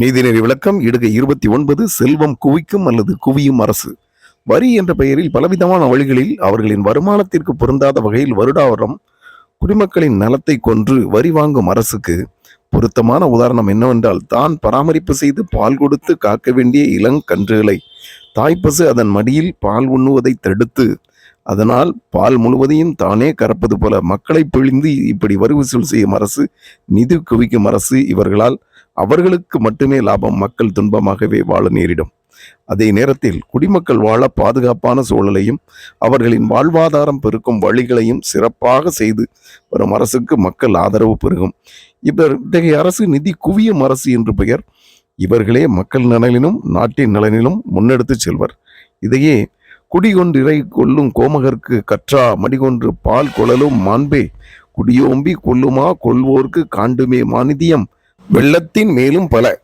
நீதிநெறி விளக்கம் இடுகை இருபத்தி ஒன்பது செல்வம் குவிக்கும் அல்லது குவியும் அரசு. வரி என்ற பெயரில் பலவிதமான வழிகளில் அவர்களின் வருமானத்திற்கு பொருந்தாத வகையில் வருடாவரம் குடிமக்களின் நலத்தை கொன்று வரி வாங்கும் அரசுக்கு பொருத்தமான உதாரணம் என்னவென்றால் தான் பராமரிப்பு செய்து பால் கொடுத்து காக்க வேண்டிய இளங்கன்றுகளை தாய்ப்பசு அதன் மடியில் பால் உண்ணுவதை தடுத்து அதனால் பால் முழுவதையும் தானே கறப்பது போல மக்களை பிழிந்து இப்படி வரி வசூல் செய்யும் அரசு நிதி குவிக்கும் அரசு இவர்களால் அவர்களுக்கு மட்டுமே லாபம் மக்கள் துன்பமாகவே வாழ நேரிடும். அதே நேரத்தில் குடிமக்கள் வாழ பாதுகாப்பான சூழலையும் அவர்களின் வாழ்வாதாரம் பெருக்கும் வழிகளையும் சிறப்பாக செய்து வரும் அரசுக்கு மக்கள் ஆதரவு பெருகும். இவர் இத்தகைய அரசு நிதி குவியும் அரசு என்று பெயர். இவர்களே மக்கள் நலனிலும் நாட்டின் நலனிலும் முன்னெடுத்துச் செல்வர். இதையே குடிகொன்றிரை கொல்லும் கோமகர்க்கு கற்றா மடிகொன்று பால் கொழலும் மாண்பே. குடியோம்பி கொல்லுமா கொள்வோர்க்கு காண்டுமே மானிதியம் வெள்ளத்தின் மேலும் பல.